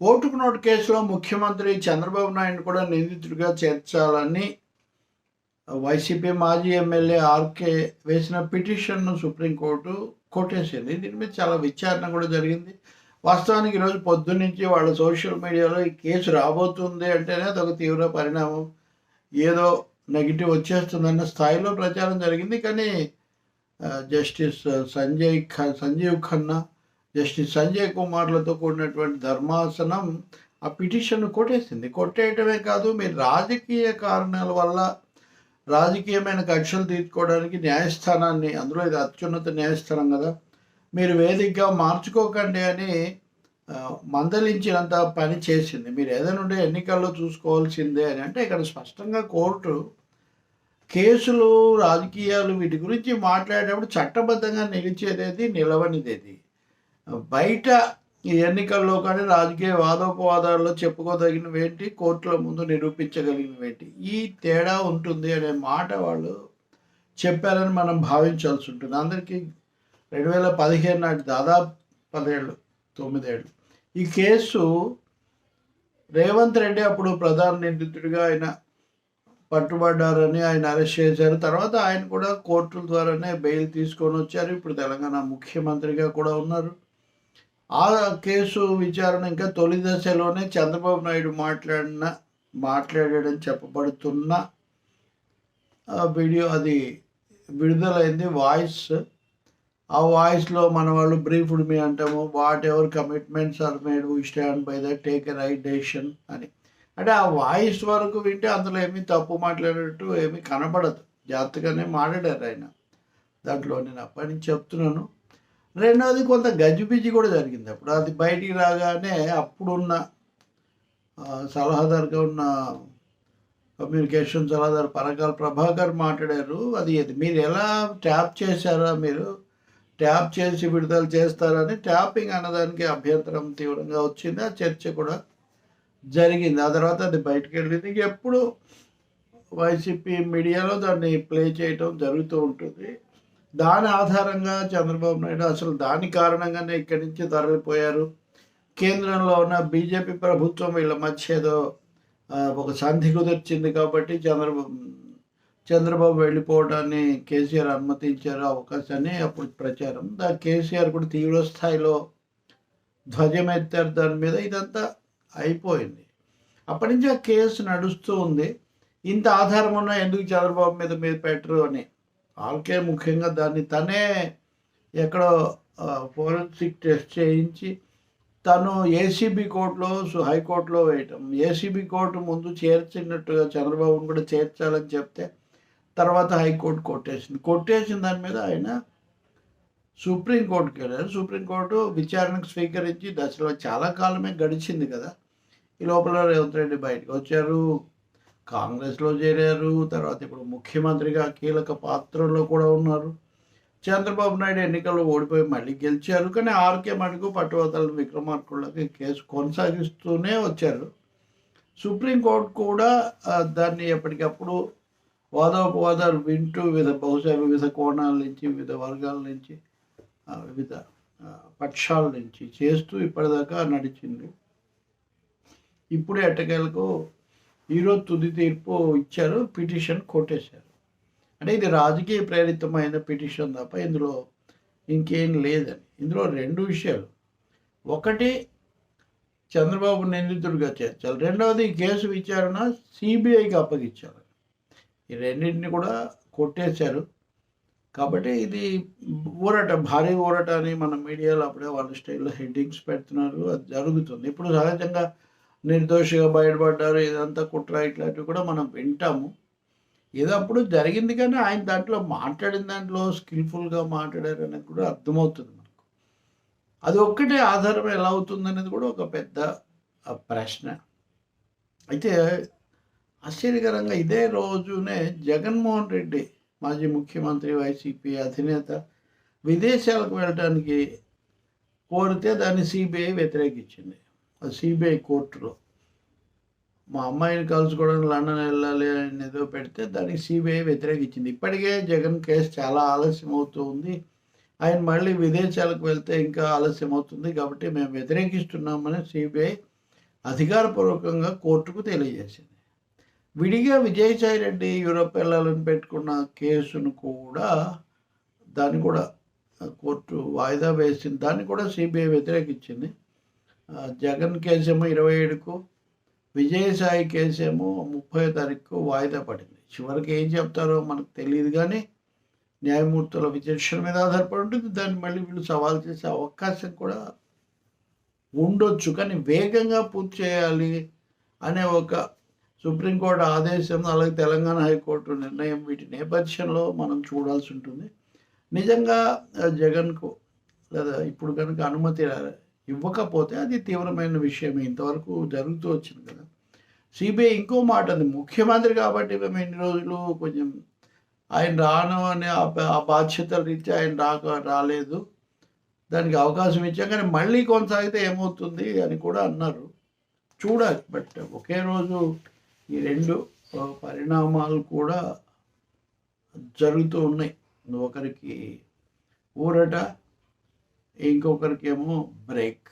ఓటుకు నోటు కేసులో ముఖ్యమంత్రి చంద్రబాబు నాయుడు కూడా నిందితుడిగా చేర్చాలని వైసీపీ మాజీ ఎమ్మెల్యే ఆర్కే వేసిన పిటిషన్ను సుప్రీంకోర్టు కొట్టేసింది. దీని మీద చాలా విచారణ కూడా జరిగింది. వాస్తవానికి ఈరోజు పొద్దున్నుంచి వాళ్ళ సోషల్ మీడియాలో ఈ కేసు రాబోతుంది అంటేనే అదొక తీవ్ర పరిణామం. ఏదో నెగిటివ్ వచ్చేస్తుందన్న స్థాయిలో ప్రచారం జరిగింది. కానీ జస్టిస్ సంజయ్ ఖ సంజీవ్ ఖన్నా జస్టిస్ సంజయ్ కుమార్లతో కూడినటువంటి ధర్మాసనం ఆ పిటిషన్ కొట్టేసింది. కొట్టేయటమే కాదు మీరు రాజకీయ కారణాల వల్ల రాజకీయమైన కక్షలు తీర్చుకోవడానికి న్యాయస్థానాన్ని అందులో ఇది అత్యున్నత న్యాయస్థానం కదా మీరు వేదికగా మార్చుకోకండి అని మందలించినంత పని చేసింది. మీరు ఏదైనా ఉంటే ఎన్నికల్లో చూసుకోవాల్సిందే అని. అంటే ఇక్కడ స్పష్టంగా కోర్టు కేసులు రాజకీయాలు వీటి గురించి మాట్లాడేటప్పుడు చట్టబద్ధంగా నిలిచేదేది నిలవనిదేది. బయట ఈ ఎన్నికల్లో కానీ రాజకీయ వాదోపవాదాల్లో చెప్పుకోదగినవి ఏంటి కోర్టుల ముందు నిరూపించగలిగినవి ఏంటి ఈ తేడా ఉంటుంది అనే మాట వాళ్ళు చెప్పారని మనం భావించాల్సి ఉంటుంది. అందరికీ రెండు వేల పదిహేను నాటి దాదాపు పదేళ్ళు తొమ్మిదేళ్ళు. ఈ కేసు రేవంత్ రెడ్డి అప్పుడు ప్రధాన నిందితుడిగా ఆయన పట్టుబడ్డారని ఆయన అరెస్ట్ చేశారు. తర్వాత ఆయన కూడా కోర్టుల ద్వారానే బెయిల్ తీసుకొని వచ్చారు. ఇప్పుడు తెలంగాణ ముఖ్యమంత్రిగా కూడా ఉన్నారు. ఆ కేసు విచారణ ఇంకా తొలి దశలోనే చంద్రబాబు నాయుడు మాట్లాడిన మాట్లాడాడని చెప్పబడుతున్న ఆ వీడియో అది విడుదలైంది వాయిస్. ఆ వాయిస్లో మన వాళ్ళు బ్రీఫ్డ్ మీ అంటాము whatever commitments are made we stand by the take a right decision అని. అంటే ఆ వాయిస్ వరకు వింటే అందులో ఏమీ తప్పు మాట్లాడేటట్టు ఏమీ కనబడదు. జాగ్రత్తగానే మాట్లాడారు ఆయన. దాంట్లో నేను అప్పటి నుంచి చెప్తున్నాను. రెండవది కొంత గజిబిజి కూడా జరిగింది అప్పుడు. అది బయటికి రాగానే అప్పుడున్న సలహాదారుగా ఉన్న కమ్యూనికేషన్ సలహాదారు పరకాల ప్రభాకర్ మాట్లాడారు. అది ఇది మీరు ఎలా ట్యాప్ చేశారా మీరు? ట్యాప్ చేసి విడుదల చేస్తారని ట్యాపింగ్ అన్నదానికి అభ్యంతరం తీవ్రంగా వచ్చింది. ఆ చర్చ కూడా జరిగింది. ఆ తర్వాత అది బయటకు వెళ్ళింది. ఎప్పుడు వైసీపీ మీడియాలో దాన్ని ప్లే చేయటం జరుగుతూ ఉంటుంది. దాని ఆధారంగా చంద్రబాబు నాయుడు అసలు దాని కారణంగానే ఇక్కడి నుంచి తరలిపోయారు. కేంద్రంలో ఉన్న బీజేపీ ప్రభుత్వం వీళ్ళ మధ్య ఏదో ఒక సంధి కుదిర్చింది కాబట్టి చంద్రబాబు చంద్రబాబు వెళ్ళిపోవడాన్ని కేసీఆర్ అనుమతించారు అవకాశాన్ని అప్పుడు ప్రచారం. దా కేసీఆర్ కూడా తీవ్ర స్థాయిలో ధ్వజమెత్తారు దాని మీద. ఇదంతా అయిపోయింది. అప్పటి నుంచి ఆ కేసు నడుస్తూ ఉంది. ఇంత ఆధారం ఉన్నా ఎందుకు చంద్రబాబు మీద మీద పెట్టరు అని? ఆల్కే ముఖ్యంగా దాన్ని తనే ఎక్కడో ఫోరెన్సిక్ టెస్ట్ చేయించి తను ఏసీబీ కోర్టులో హైకోర్టులో వేయటం. ఏసీబీ కోర్టు ముందు చేర్చినట్టుగా చంద్రబాబును కూడా చేర్చాలని చెప్తే తర్వాత హైకోర్టు కొట్టేసింది. కొట్టేసిన దాని మీద ఆయన సుప్రీంకోర్టుకి వెళ్ళారు. సుప్రీంకోర్టు విచారణకు స్వీకరించి దశలో చాలా కాలమే గడిచింది కదా. ఈ లోపల రేవంత్ రెడ్డి బయటకు వచ్చారు. కాంగ్రెస్లో చేరారు తర్వాత ఇప్పుడు ముఖ్యమంత్రిగా కీలక పాత్రలో కూడా ఉన్నారు. చంద్రబాబు నాయుడు ఎన్నికల్లో ఓడిపోయి మళ్ళీ గెలిచారు కానీ ఆర్కే మటుకు పట్టువతల విక్రమార్కులకి కేసు కొనసాగిస్తూనే వచ్చారు. సుప్రీంకోర్టు కూడా దాన్ని ఎప్పటికప్పుడు వాదోపవాదాలు వింటూ వివిధ బహుశా వివిధ కోణాల నుంచి వివిధ వర్గాల నుంచి వివిధ పక్షాల నుంచి చేస్తూ ఇప్పటిదాకా నడిచింది. ఇప్పుడు ఎట్టకేలకు ఈరోజు తుది తీర్పు ఇచ్చారు పిటిషన్ కొట్టేశారు. అంటే ఇది రాజకీయ ప్రేరితమైన పిటిషన్ తప్ప ఇందులో ఇంకేం లేదని. ఇందులో రెండు విషయాలు. ఒకటి చంద్రబాబు నిందితుడిగా చేర్చాలి. రెండవది కేసు విచారణ సిబిఐకి అప్పగించాలి. ఈ రెండింటిని కూడా కొట్టేశారు. కాబట్టి ఇది ఊరట భారీ ఊరట అని మన మీడియాలో అప్పుడే వాళ్ళ స్టైల్లో హెడ్డింగ్స్ పెడుతున్నారు. అది జరుగుతుంది. ఇప్పుడు సహజంగా నిర్దోషిగా బయటపడ్డారు ఇదంతా కుట్ర ఇట్లాంటివి కూడా మనం వింటాము. ఏదో అప్పుడు జరిగింది కానీ ఆయన దాంట్లో మాట్లాడిన దాంట్లో స్కిల్ఫుల్గా మాట్లాడారు అనేది కూడా అర్థమవుతుంది మనకు. అది ఒక్కటే ఆధారం ఎలా అవుతుంది అనేది కూడా ఒక పెద్ద ఆ, ప్రశ్న. అయితే ఆశ్చర్యకరంగా ఇదే రోజునే జగన్మోహన్ రెడ్డి మాజీ ముఖ్యమంత్రి వైసీపీ అధినేత విదేశాలకు వెళ్ళడానికి కోరితే దాన్ని సిబిఐ వ్యతిరేకించింది. సిబిఐ కోర్టులో. మా అమ్మాయిని కలుసుకోవడానికి లండన్ వెళ్ళాలి అని ఏదో పెడితే దానికి సిబిఐ వ్యతిరేకించింది. ఇప్పటికే జగన్ కేసు చాలా ఆలస్యం అవుతూ ఉంది. ఆయన మళ్ళీ విదేశాలకు వెళ్తే ఇంకా ఆలస్యం అవుతుంది కాబట్టి మేము వ్యతిరేకిస్తున్నామని సిబిఐ అధికారపూర్వకంగా కోర్టుకు తెలియజేసింది. విడిగా విజయసాయి రెడ్డి యూరోప్ వెళ్ళాలని పెట్టుకున్న కేసును కూడా దాన్ని కూడా కోర్టు వాయిదా వేసింది. దాన్ని కూడా సిబిఐ వ్యతిరేకించింది. జగన్ కేసేమో ఇరవై ఏడుకు విజయసాయి కేసేమో ముప్పై తారీఖు వాయిదా పడింది. చివరికి ఏం చెప్తారో మనకు తెలియదు కానీ న్యాయమూర్తుల విచక్షణ మీద ఆధారపడి ఉంటుంది. దాన్ని మళ్ళీ వీళ్ళు సవాల్ చేసే అవకాశం కూడా ఉండొచ్చు. కానీ వేగంగా పూర్తి చేయాలి అనే ఒక సుప్రీంకోర్టు ఆదేశం అలాగే తెలంగాణ హైకోర్టు నిర్ణయం వీటి నేపథ్యంలో మనం చూడాల్సి ఉంటుంది. నిజంగా జగన్కు లేదా ఇప్పుడు కనుక అనుమతి ఇవ్వకపోతే అది తీవ్రమైన విషయం ఇంతవరకు జరుగుతూ వచ్చింది కదా. సిబిఐ ఇంకో మాట అది ముఖ్యమంత్రి కాబట్టి మేము ఇన్ని రోజులు కొంచెం ఆయన రాను అనే ఆ బా- బాధ్యతల రీత్యా ఆయన రాక రాలేదు. దానికి అవకాశం ఇచ్చాం కానీ మళ్ళీ కొనసాగితే ఏమవుతుంది అని కూడా అన్నారు. చూడాలి బట్ ఒకే రోజు ఈ రెండు పరిణామాలు కూడా జరుగుతూ ఉన్నాయి. ఒకరికి ఊరట ఇంకొకరికేమో బ్రేక్